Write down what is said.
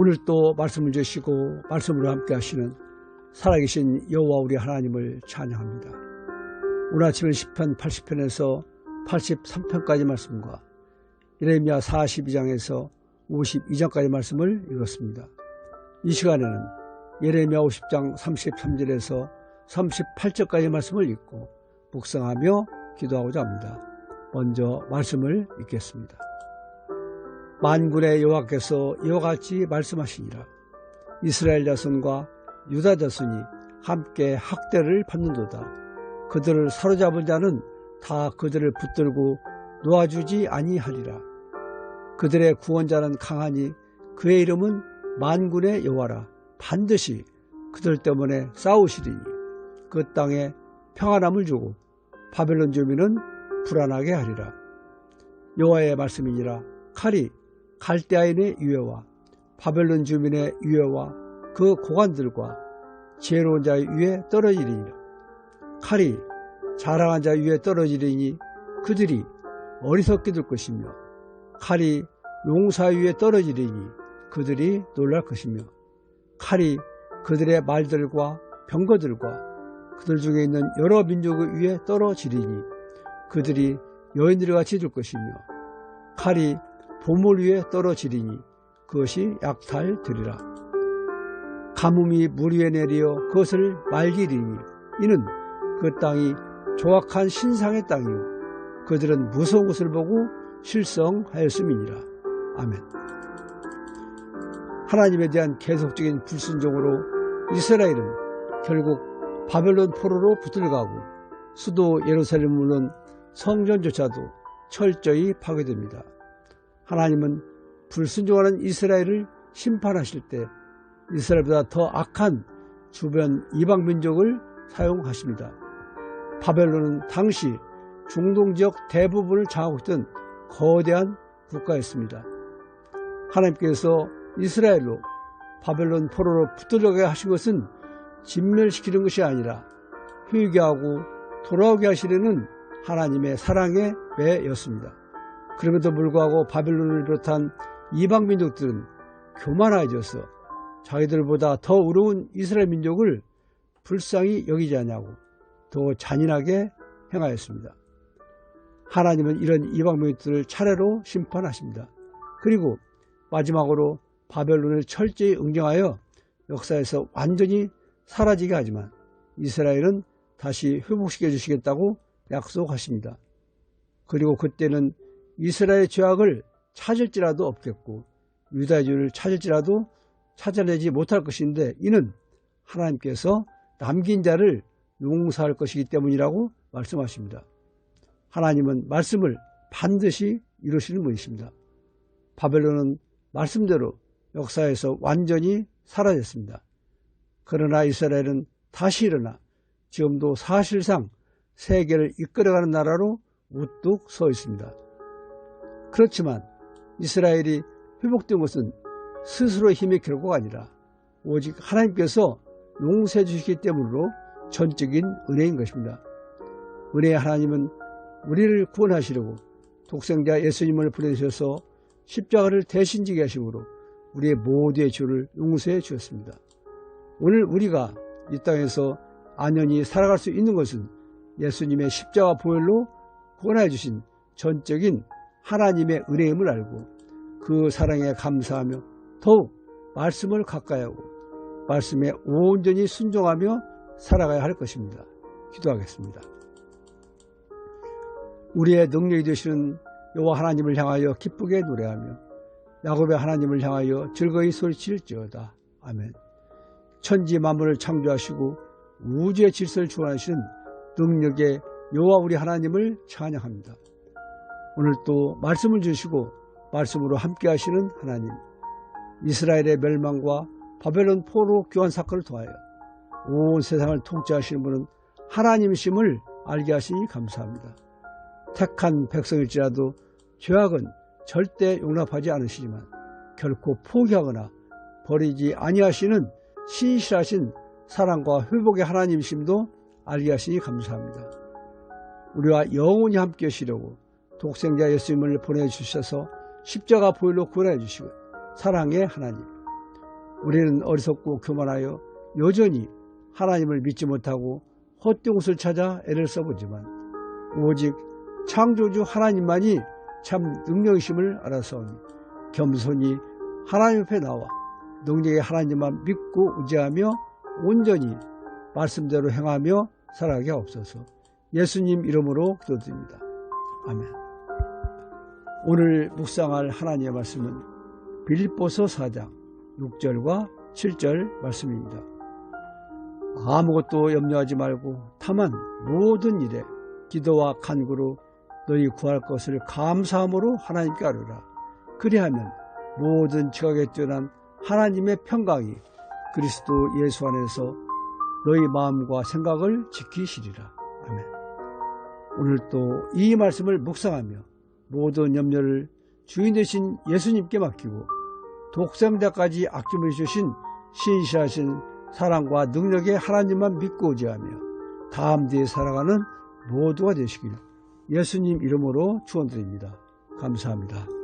오늘 또 말씀을 주시고 말씀으로 함께 하시는 살아계신 여호와 우리 하나님을 찬양합니다. 오늘 아침은 10편 80편에서 83편까지 말씀과 예레미야 42장에서 52장까지 말씀을 읽었습니다. 이 시간에는 예레미야 50장 33절에서 38절까지 말씀을 읽고 묵상하며 기도하고자 합니다. 먼저 말씀을 읽겠습니다. 만군의 여호와께서 이와 같이 말씀하시니라. 이스라엘 자손과 유다 자손이 함께 학대를 받는도다. 그들을 사로잡은 자는 다 그들을 붙들고 놓아주지 아니하리라. 그들의 구원자는 강하니 그의 이름은 만군의 여호와라. 반드시 그들 때문에 싸우시리니 그 땅에 평안함을 주고 바벨론 주민은 불안하게 하리라. 여호와의 말씀이니라 칼이 갈대아인의 유해와 바벨론 주민의 유해와 그 고관들과 지혜로운 자의 위에 떨어지리니라. 칼이 자랑한 자 위에 떨어지리니 그들이 어리석게 될 것이며 칼이 용사 위에 떨어지리니 그들이 놀랄 것이며 칼이 그들의 말들과 병거들과 그들 중에 있는 여러 민족의 위에 떨어지리니 그들이 여인들 같이 될 것이며 칼이 보물 위에 떨어지리니 그것이 약탈되리라. 가뭄이 물 위에 내리어 그것을 말기리니 이는 그 땅이 조악한 신상의 땅이요 그들은 무서운 것을 보고 실성하였음이니라. 아멘. 하나님에 대한 계속적인 불순종으로 이스라엘은 결국 바벨론 포로로 붙들가고 수도 예루살렘 물론 성전조차도 철저히 파괴됩니다. 하나님은 불순종하는 이스라엘을 심판하실 때 이스라엘보다 더 악한 주변 이방 민족을 사용하십니다. 바벨론은 당시 중동 지역 대부분을 장하고 있던 거대한 국가였습니다. 하나님께서 이스라엘로 바벨론 포로로 붙들려게 하신 것은 진멸시키는 것이 아니라 회개하고 돌아오게 하시려는 하나님의 사랑의 배였습니다. 그럼에도 불구하고 바벨론을 비롯한 이방 민족들은 교만해져서 자기들보다 더 어려운 이스라엘 민족을 불쌍히 여기지 않냐고 더 잔인하게 행하였습니다. 하나님은 이런 이방 민족들을 차례로 심판하십니다. 그리고 마지막으로 바벨론을 철저히 응징하여 역사에서 완전히 사라지게 하지만 이스라엘은 다시 회복시켜 주시겠다고 약속하십니다. 그리고 그때는 이스라엘 죄악을 찾을지라도 없겠고 유다주를 찾을지라도 찾아내지 못할 것인데 이는 하나님께서 남긴 자를 용서할 것이기 때문이라고 말씀하십니다. 하나님은 말씀을 반드시 이루시는 분이십니다. 바벨론은 말씀대로 역사에서 완전히 사라졌습니다. 그러나 이스라엘은 다시 일어나 지금도 사실상 세계를 이끌어가는 나라로 우뚝 서 있습니다. 그렇지만 이스라엘이 회복된 것은 스스로의 힘의 결과가 아니라 오직 하나님께서 용서해 주시기 때문으로 전적인 은혜인 것입니다. 은혜의 하나님은 우리를 구원하시려고 독생자 예수님을 보내주셔서 십자가를 대신 지게 하심으로 우리의 모두의 죄를 용서해 주셨습니다. 오늘 우리가 이 땅에서 안연히 살아갈 수 있는 것은 예수님의 십자가 보혈로 구원해 주신 전적인 하나님의 은혜임을 알고 그 사랑에 감사하며 더욱 말씀을 가까이 하고 말씀에 온전히 순종하며 살아가야 할 것입니다. 기도하겠습니다. 우리의 능력이 되시는 여호와 하나님을 향하여 기쁘게 노래하며 야곱의 하나님을 향하여 즐거이 소리칠지어다. 아멘. 천지 만물을 창조하시고 우주의 질서를 주관하시는 능력의 여호와 우리 하나님을 찬양합니다. 오늘 또 말씀을 주시고 말씀으로 함께 하시는 하나님 이스라엘의 멸망과 바벨론 포로 교환 사건을 통하여 온 세상을 통치하시는 분은 하나님이심을 알게 하시니 감사합니다. 택한 백성일지라도 죄악은 절대 용납하지 않으시지만 결코 포기하거나 버리지 아니하시는 신실하신 사랑과 회복의 하나님이심도 알게 하시니 감사합니다. 우리와 영원히 함께 하시려고 독생자 예수님을 보내주셔서 십자가 보일로 구원해 주시고 사랑의 하나님 우리는 어리석고 교만하여 여전히 하나님을 믿지 못하고 헛된 곳을 찾아 애를 써보지만 오직 창조주 하나님만이 참 능력이심을 알아서오니 겸손히 하나님 앞에 나와 능력의 하나님만 믿고 의지하며 온전히 말씀대로 행하며 살아가게 없어서 예수님 이름으로 기도드립니다. 아멘. 오늘 묵상할 하나님의 말씀은 빌립보서 4장 6절과 7절 말씀입니다. 아무것도 염려하지 말고 다만 모든 일에 기도와 간구로 너희 구할 것을 감사함으로 하나님께 아뢰라. 그리하면 모든 지각에 뛰어난 하나님의 평강이 그리스도 예수 안에서 너희 마음과 생각을 지키시리라. 아멘. 오늘 또 이 말씀을 묵상하며 모든 염려를 주인 되신 예수님께 맡기고 독생자까지 아낌을 주신 신실하신 사랑과 능력의 하나님만 믿고 의지하며 다음 뒤에 살아가는 모두가 되시길 예수님 이름으로 축원드립니다. 감사합니다.